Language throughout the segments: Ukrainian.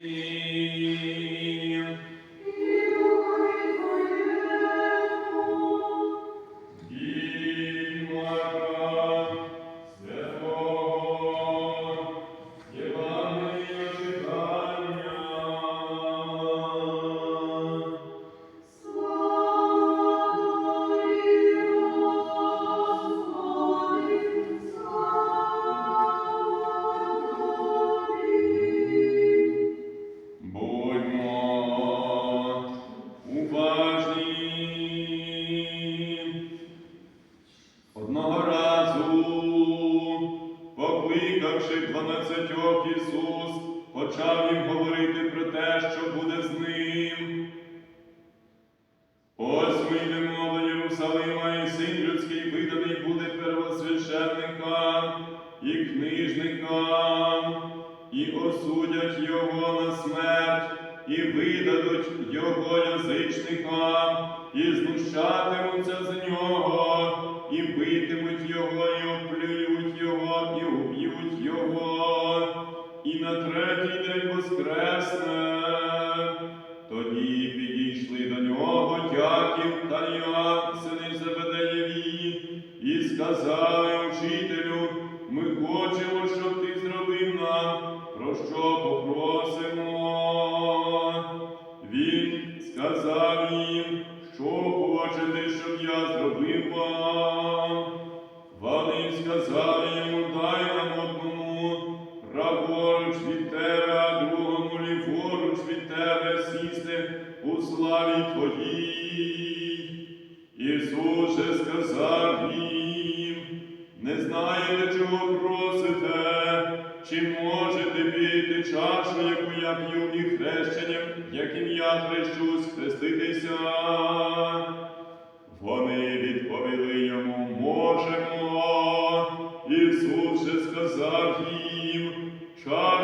Від почав їм говорити про те, що буде з ним. Ось ми йдемо до Єрусалима, і син людський виданий буде первосвященникам і книжникам, і осудять його на смерть, і видадуть його язичникам, і знущатимуться з нього, і битимуть його, і оплюють його, і уб'ють його, і на воскресне. Тоді підійшли до нього Яків та Іоанн, сини Зебедеєві, і сказали учителю, ми хочемо, щоб ти зробив нам, про що попросимо. Він сказав їм, що хочете, щоб я зробив вам. Вони сказали йому, дай нам одному праворуч від тебе, у славі твоїй. Ісус же сказав їм, не знаєте, чого просите, чи можете піти чашу, яку я п'ю, і хрещенням, яким я хрещусь, хреститися. Вони відповіли йому, можемо. Ісус же сказав їм, чашу,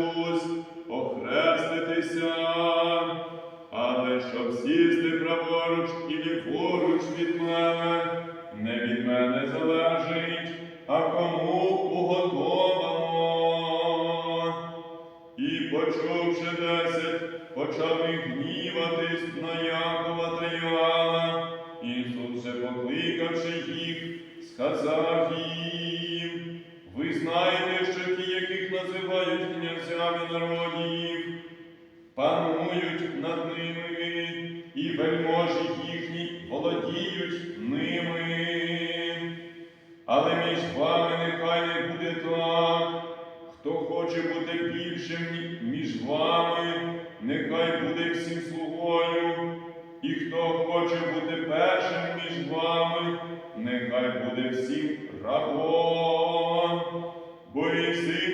хрещусь, охреститеся. Але щоб сісти праворуч і ліворуч від мене, не від мене залежить, а кому уготовано. І почувши десять, почав їх гніватись на Якова та Йоанна. Ісус покликавши їх, сказав їм, називають князями народів, панують над ними, і вельможі їхні володіють ними. Але між вами нехай не буде так. Хто хоче бути більшим між вами, нехай буде всім слугою, і хто хоче бути першим між вами, нехай буде всім рабом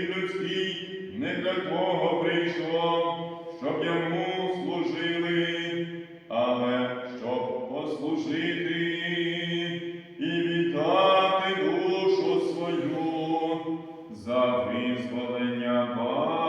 людській не для того прийшло, щоб йому служили, але щоб послужити і вітати душу свою за визволення Бога.